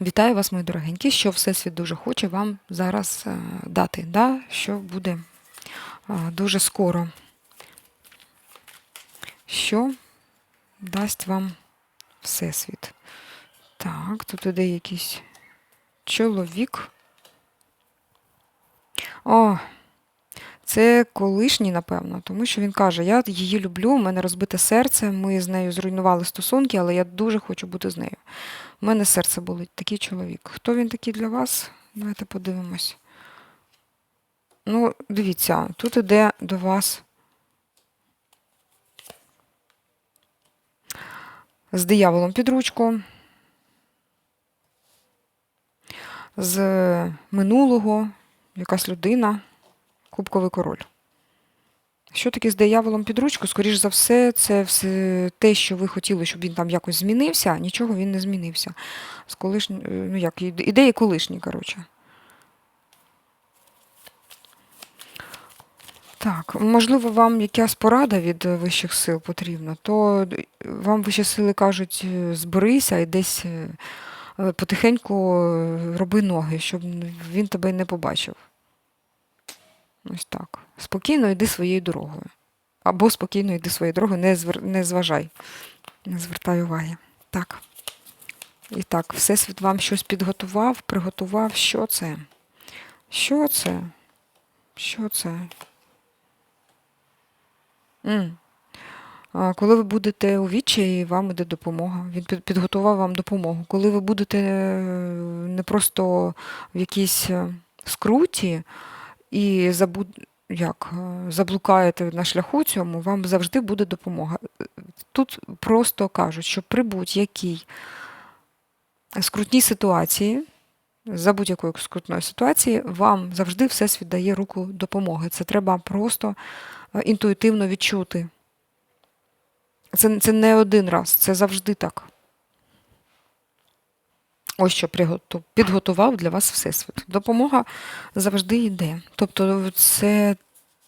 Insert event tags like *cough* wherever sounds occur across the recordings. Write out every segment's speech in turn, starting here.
Вітаю вас, мої дорогенькі, що Всесвіт дуже хоче вам зараз е, дати, да? що буде е, дуже скоро. Що дасть вам Всесвіт? Так, тут іде якийсь чоловік. О, це колишній, напевно, тому що він каже: Я її люблю, у мене розбите серце, ми з нею зруйнували стосунки, але я дуже хочу бути з нею. У мене серце болить, такий чоловік. Хто він такий для вас? Давайте подивимось. Ну, дивіться, тут іде до вас з дияволом під ручку, з минулого якась людина, кубковий король. Що таке з дияволом під ручку? Скоріш за все, це все те, що ви хотіли, щоб він там якось змінився, нічого він не змінився. З колишні, е, ну як, ідеї колишні, коротше. Так, можливо, вам якась порада від е, вищих сил потрібна, то вам вищі сили кажуть, е, зберися і десь е, е, потихеньку е, роби ноги, щоб він тебе не побачив. Ось так. Спокійно йди своєю дорогою. Або спокійно йди своєю дорогою, не, звер... не зважай. Не звертай уваги. Так. І так, Всесвіт вам щось підготував, приготував. Що це? Що це? Що це? М. Коли ви будете у відчаї, вам іде допомога. Він підготував вам допомогу. Коли ви будете е, не просто в якійсь е, скруті і забуд... як, е, заблукаєте на шляху цьому, вам завжди буде допомога. Тут просто кажуть, що при будь-якій скрутній ситуації, за будь-якої скрутної ситуації, вам завжди Всесвіт дає руку допомоги. Це треба просто е, інтуїтивно відчути. Це, це не один раз, це завжди так. Ось що підготував для вас Всесвіт. Допомога завжди йде. Тобто це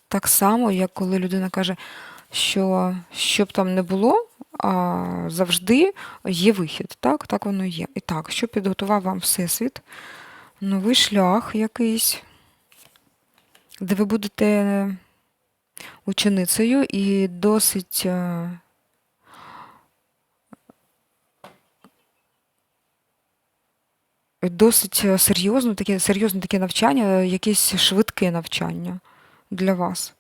так само, як коли людина каже, що що б там не було, а завжди є вихід. Так, так воно є. І так, що підготував вам Всесвіт? Новий шлях якийсь, де ви будете ученицею і досить. Досить е, серйозно таке, серйозне таке навчання, якесь швидке навчання для вас.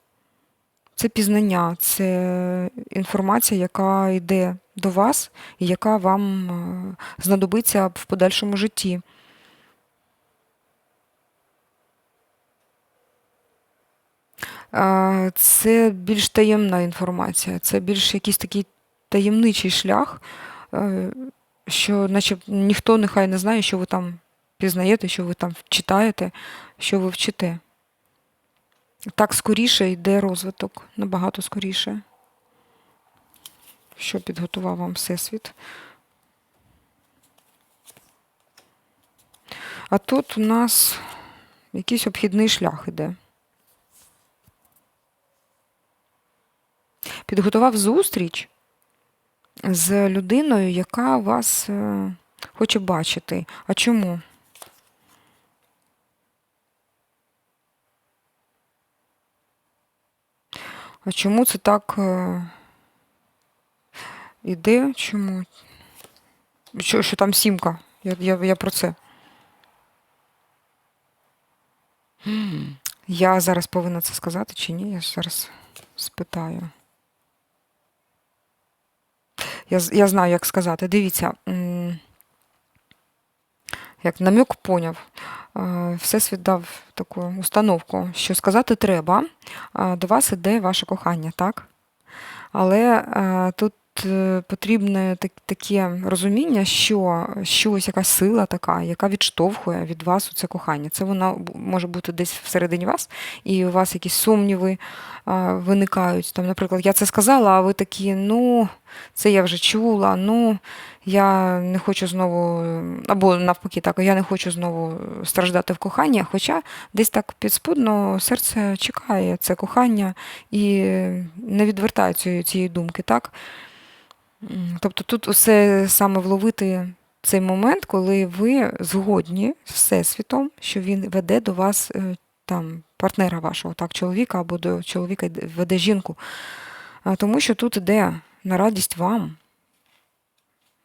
Це пізнання, це інформація, яка йде до вас і яка вам е, знадобиться в подальшому житті. Це більш таємна інформація, це більш якийсь такий таємничий шлях, е, що наче ніхто нехай не знає, що ви там пізнаєте, що ви там читаєте, що ви вчите. Так скоріше йде розвиток, набагато скоріше. Що підготував вам Всесвіт. А тут у нас якийсь обхідний шлях іде. Підготував зустріч з людиною, яка вас е, хоче бачити. А чому? А чому це так е, іде? Чому? Що, що там сімка? Я, я, я про це. Я зараз повинна це сказати чи ні? Я зараз спитаю. Я, я знаю, як сказати. Дивіться, як намюк поняв. Е, Всесвіт дав таку установку, що сказати треба, до вас іде ваше кохання, так? Але е, тут потрібне таке розуміння, що щось, якась сила така, яка відштовхує від вас у це кохання. Це вона може бути десь всередині вас, і у вас якісь сумніви виникають. Там, наприклад, я це сказала, а ви такі, ну, це я вже чула, ну, я не хочу знову, е, або навпаки, так, я не хочу знову страждати в коханні, хоча десь так підспудно серце чекає це кохання і не відвертає цієї думки, так? Тобто тут усе саме вловити цей момент, коли ви згодні з Всесвітом, що він веде до вас е, там партнера вашого, так, чоловіка або до чоловіка веде жінку. Тому що тут іде на радість вам.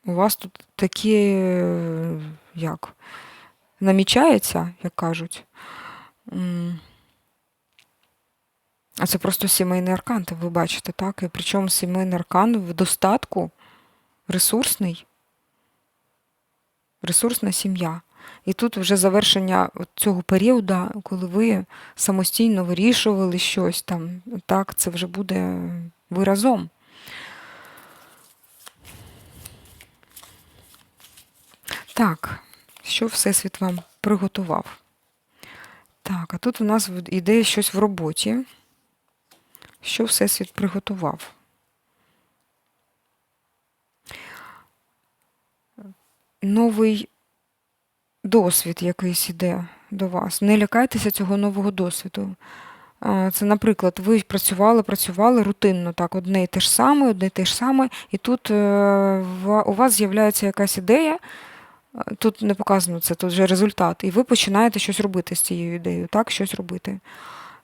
У вас тут такі, е, як, намічається, як кажуть. А це просто сімейний аркан, ви бачите, так? І причому сімейний аркан в достатку ресурсний, ресурсна сім'я. І тут вже завершення цього періоду, коли ви самостійно вирішували щось там, так, це вже буде ви разом. Так, що Всесвіт вам приготував? Так, а тут у нас іде щось в роботі. Що Всесвіт приготував? Новий досвід якийсь іде до вас. Не лякайтеся цього нового досвіду. Це, наприклад, ви працювали, працювали рутинно, так, одне і те ж саме, одне і те ж саме, і тут е, у вас з'являється якась ідея, е, тут не показано це, тут вже результат, і ви починаєте щось робити з цією ідеєю, так, щось робити.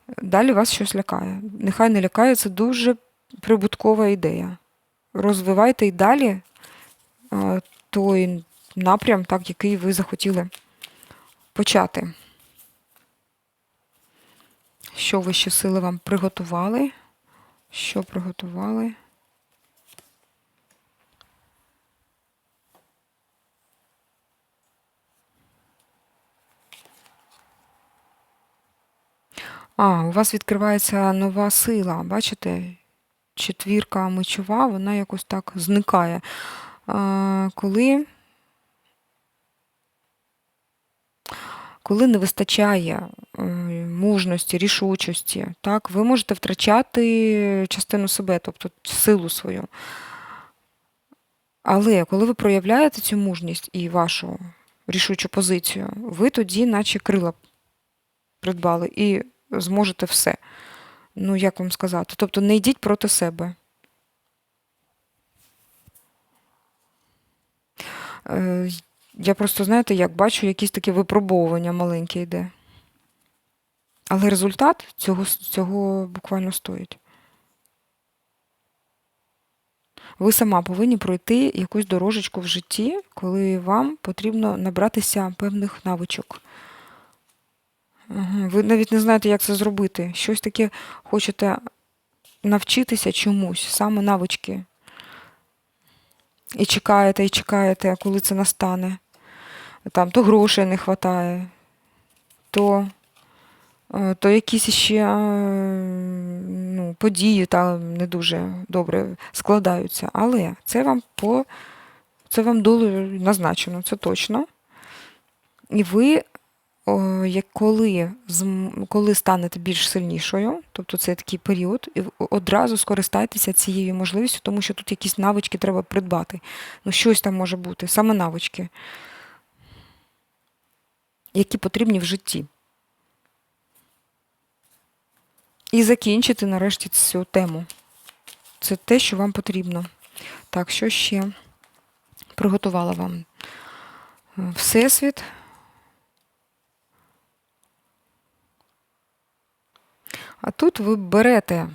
Далі вас щось лякає. Нехай не лякає, це дуже прибуткова ідея. Розвивайте і далі е, той напрям, так, який ви захотіли почати. Що ви ще сили вам приготували? Що приготували? А, у вас відкривається нова сила. Бачите? Четвірка мечова, вона якось так зникає. А, коли, коли не вистачає е, мужності, рішучості, так, ви можете втрачати частину себе, тобто силу свою. Але коли ви проявляєте цю мужність і вашу рішучу позицію, ви тоді, наче крила придбали, і зможете все. Ну, як вам сказати? Тобто не йдіть проти себе. Е, Я просто, знаєте, як бачу, якісь такі випробовування маленьке йде. Але результат цього, цього буквально стоїть. Ви сама повинні пройти якусь дорожечку в житті, коли вам потрібно набратися певних навичок. Ви навіть не знаєте, як це зробити. Щось таке хочете навчитися чомусь, саме навички. І чекаєте, і чекаєте, коли це настане. Там то грошей не вистачає, то, е, то якісь ще е, ну, події там не дуже добре складаються. Але це вам по це вам долею назначено, це точно. І ви коли, коли станете більш сильнішою, тобто це такий період, і одразу скористайтеся цією можливістю, тому що тут якісь навички треба придбати. Ну, щось там може бути, саме навички, які потрібні в житті. І закінчити нарешті цю тему. Це те, що вам потрібно. Так, що ще приготувала вам Е, Всесвіт. А тут ви берете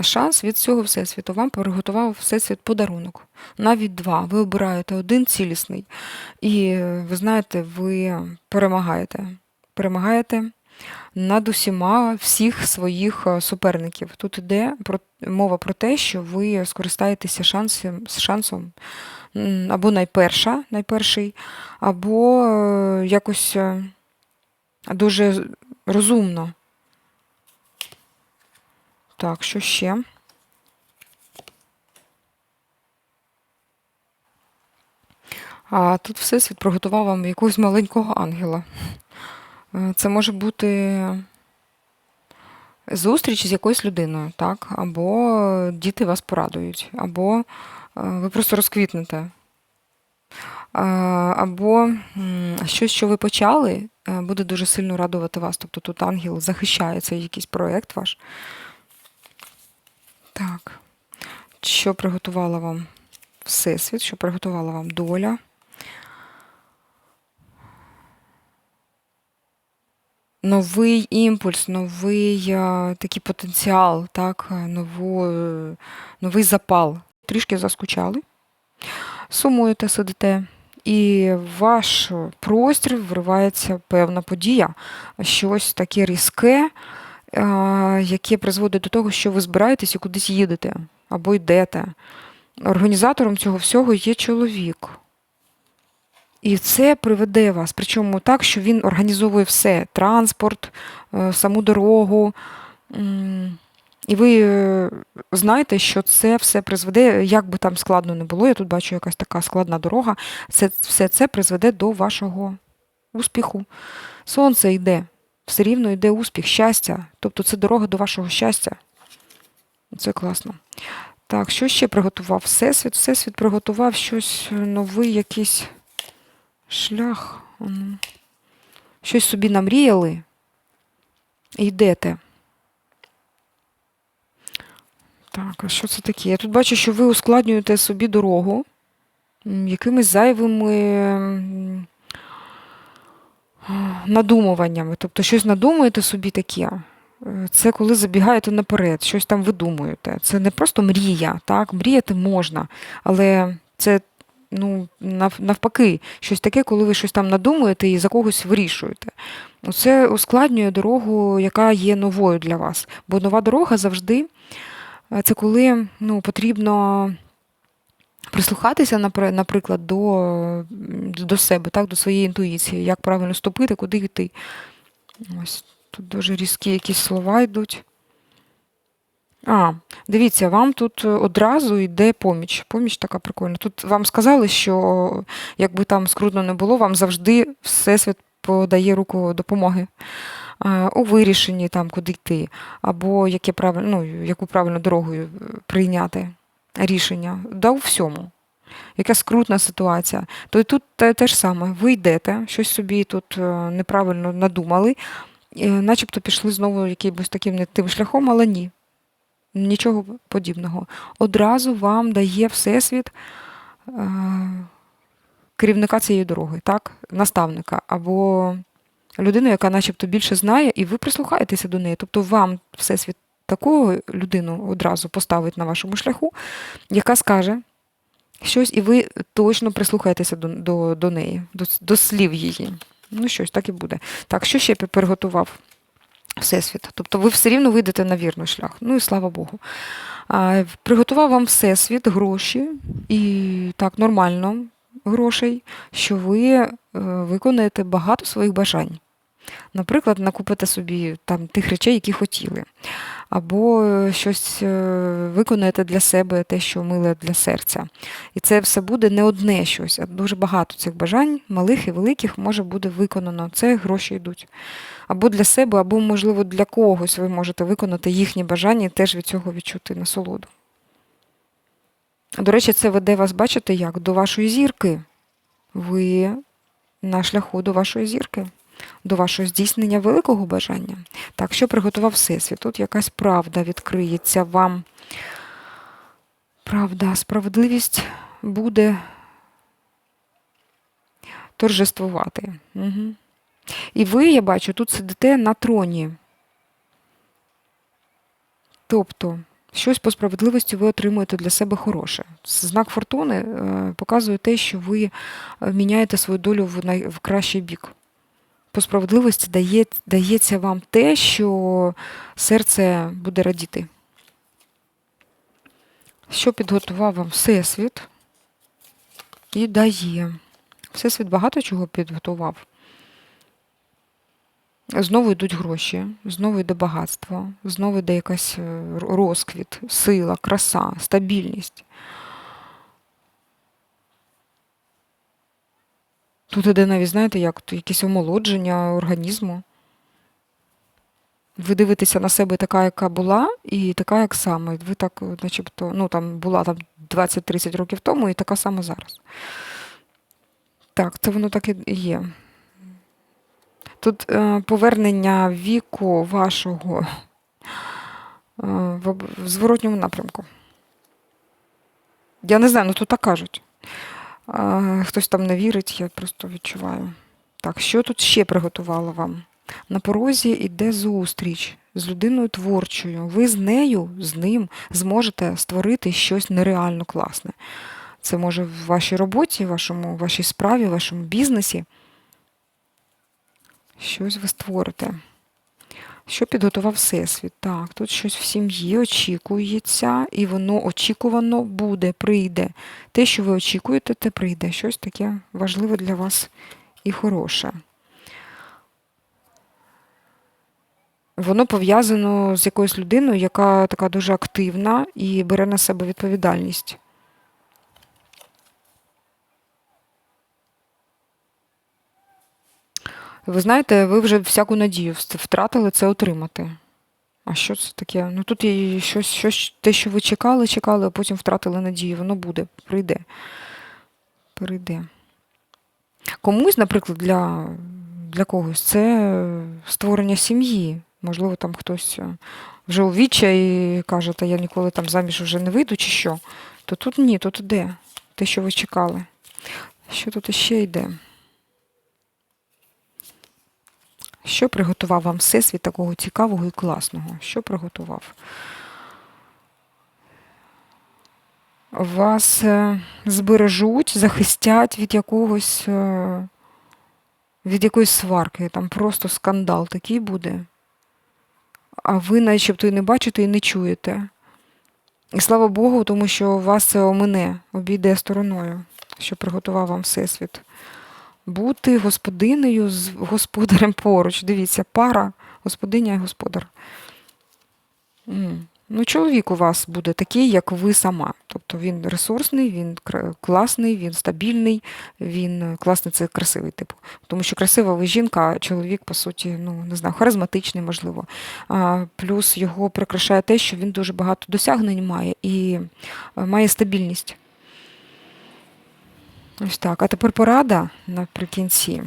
шанс від цього Всесвіту. Вам приготував Всесвіт подарунок. Навіть два. Ви обираєте один цілісний. І ви знаєте, ви перемагаєте. Перемагаєте над усіма всіх своїх е, суперників. Тут про, мова про те, що ви скористаєтеся шансом, шансом або найперша, найперший, або е, якось е, дуже розумно. Так, що ще? А тут Всесвіт приготував вам якогось маленького ангела. Е, Це може бути зустріч з якоюсь людиною, так? Або діти вас порадують, або е, ви просто розквітнете. Або щось, що ви почали, е, буде дуже сильно радувати вас. Тобто тут ангел захищає цей якийсь проєкт ваш. Так, що приготувала вам Всесвіт, що приготувала вам доля. Новий імпульс, новий е, такий потенціал, так, нову, е, новий запал. Трішки заскучали, сумуєте, сидите, і в ваш простір вривається певна подія, щось таке різке яке призводить до того, що ви збираєтесь і кудись їдете або йдете. Організатором цього всього є чоловік. І це приведе вас, причому так, що він організовує все: транспорт, е, саму дорогу. І ви е, знаєте, що це все призведе, як би там складно не було, я тут бачу якась така складна дорога, це, все це призведе до вашого успіху. Сонце йде, все рівно йде успіх, щастя. Тобто це дорога до вашого щастя. Це класно. Так, що ще приготував? Всесвіт. Всесвіт приготував щось е, новий, якийсь шлях. Щось собі намріяли. Йдете. Так, а що це таке? Я тут бачу, що ви ускладнюєте собі дорогу якимись зайвими надумуваннями. Тобто щось надумуєте собі таке. Е, Це коли забігаєте наперед, щось там видумуєте. Це не просто мрія, так? Мріяти можна, але це ну, навпаки, щось таке, коли ви щось там надумуєте і за когось вирішуєте. Це ускладнює дорогу, яка є новою для вас. Бо нова дорога завжди е, це коли ну, потрібно прислухатися, наприклад, до, до себе, так, до своєї інтуїції, як правильно ступити, куди йти. Ось тут дуже різкі якісь слова йдуть. А, дивіться, вам тут е, одразу йде поміч. Поміч така прикольна. Тут вам сказали, що якби там скрутно не було, вам завжди Всесвіт подає руку допомоги а, у вирішенні там, куди йти, або яке правиль, ну, яку правильну дорогу е, прийняти рішення. Да у всьому. Яка скрутна ситуація. То і тут те, ж саме. Ви йдете, щось собі тут е, неправильно надумали, е, начебто пішли знову якимось таким не тим шляхом, але ні. Нічого подібного. Одразу вам дає Всесвіт е, керівника цієї дороги, так? Наставника, або людину, яка начебто більше знає, і ви прислухаєтеся до неї. Тобто вам Всесвіт таку людину одразу поставить на вашому шляху, яка скаже щось, і ви точно прислухаєтеся до, до, до неї, до, до слів її. Ну, щось так і буде. Так, що ще приготував? Всесвіт. Тобто ви все рівно вийдете на вірний шлях. Ну і слава Богу. А, приготував вам Всесвіт гроші і так нормально грошей, що ви е, виконаєте багато своїх бажань. Наприклад, накупите собі там тих речей, які хотіли, або е, щось е, виконаєте для себе, те, що миле для серця. І це все буде не одне щось, а дуже багато цих бажань, малих і великих, може буде виконано. Це гроші йдуть. Або для себе, або, можливо, для когось ви можете виконати їхні бажання і теж від цього відчути насолоду. До речі, це веде вас, бачите, як? До вашої зірки. Ви на шляху до вашої зірки, до вашого здійснення великого бажання. Так, що приготував Всесвіт? Тут якась правда відкриється вам. Правда, справедливість буде торжествувати. Угу. І ви, я бачу, тут сидите на троні. Тобто, щось по справедливості ви отримуєте для себе хороше. Знак фортуни е, показує те, що ви е, міняєте свою долю в, кращий бік. По справедливості дає... дається вам те, що серце буде радіти. Що підготував вам Всесвіт і дає. Всесвіт багато чого підготував. Знову йдуть гроші, знову йде багатство, знову йде якась е, розквіт, сила, краса, стабільність. Тут іде навіть, знаєте, як якесь омолодження організму. Ви дивитеся на себе така, яка була, і така, як саме. Ви так, начебто, ну там була там 20-30 років тому, і така сама зараз. Так, це воно так і є. Тут е, повернення віку вашого е, в зворотньому напрямку. Я не знаю, ну тут так кажуть. Хтось там не вірить, я просто відчуваю. Так, що тут ще приготувала вам? На порозі йде зустріч з людиною творчою. Ви з нею, з ним зможете створити щось нереально класне. Це може в вашій роботі, вашому, вашій справі, вашому бізнесі. Щось ви створите. Що підготував Всесвіт? Так, тут щось в сім'ї очікується, і воно очікувано буде, прийде. Те, що ви очікуєте, те прийде. Щось таке важливе для вас і хороше. Воно пов'язано з якоюсь людиною, яка така дуже активна і бере на себе відповідальність. Ви знаєте, ви вже всяку надію втратили це отримати. А що це таке? Ну тут є щось, щось, те, що ви чекали, чекали, а потім втратили надію. Воно буде, прийде. Прийде. Комусь, наприклад, для, для когось це створення сім'ї. Можливо, там хтось е, вже у відчаї каже, та я ніколи там заміж вже не вийду, чи що. То тут ні, тут іде. Те, що ви чекали. Що тут іще йде? Що приготував вам всесвіт такого цікавого і класного? Що приготував? Вас е, збережуть, захистять від якогось, е, від якоїсь сварки, там просто скандал такий буде. А ви начебто і не бачите, і не чуєте. І слава Богу, тому що вас це омине, обійде стороною, що приготував вам Всесвіт. Бути господинею з господарем поруч. Дивіться, пара, господиня і господар. Ну, чоловік у вас буде такий, як ви сама. Тобто він ресурсний, він класний, він стабільний, він е, класний це красивий типу. Тому що красива ви жінка, а чоловік, по суті, ну не знаю, харизматичний, можливо. А, плюс його прикрашає те, що він дуже багато досягнень має і е, має стабільність. Ось так. А тепер порада наприкінці.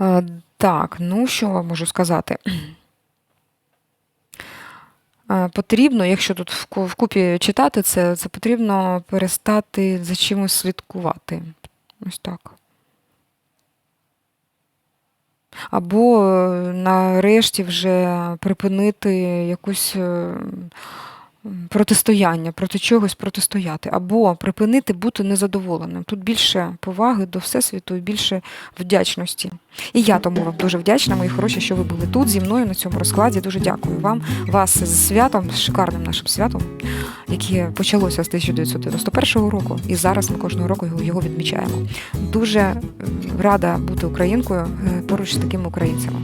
Е, Так, ну що вам можу сказати? *clears throat* Е, Потрібно, якщо тут вкупі читати це, це потрібно перестати за чимось слідкувати. Ось так. Або е, нарешті вже припинити якусь протистояння, проти чогось протистояти, або припинити бути незадоволеним. Тут більше поваги до Всесвіту і більше вдячності. І я тому вам дуже вдячна, мої хороші, що ви були тут зі мною на цьому розкладі. Дуже дякую вам. Вас з святом, з шикарним нашим святом, яке почалося з 1991 року, і зараз ми кожного року його- відмічаємо. Дуже рада бути українкою е, поруч з такими українцями.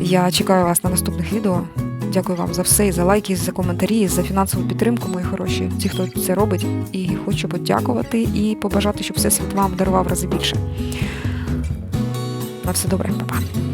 Я чекаю вас на наступних відео. Дякую вам за все, і за лайки, і за коментарі, і за фінансову підтримку, мої хороші. Ті, хто це робить. І хочу подякувати і побажати, щоб все світ вам дарував рази більше. На все добре, па-па.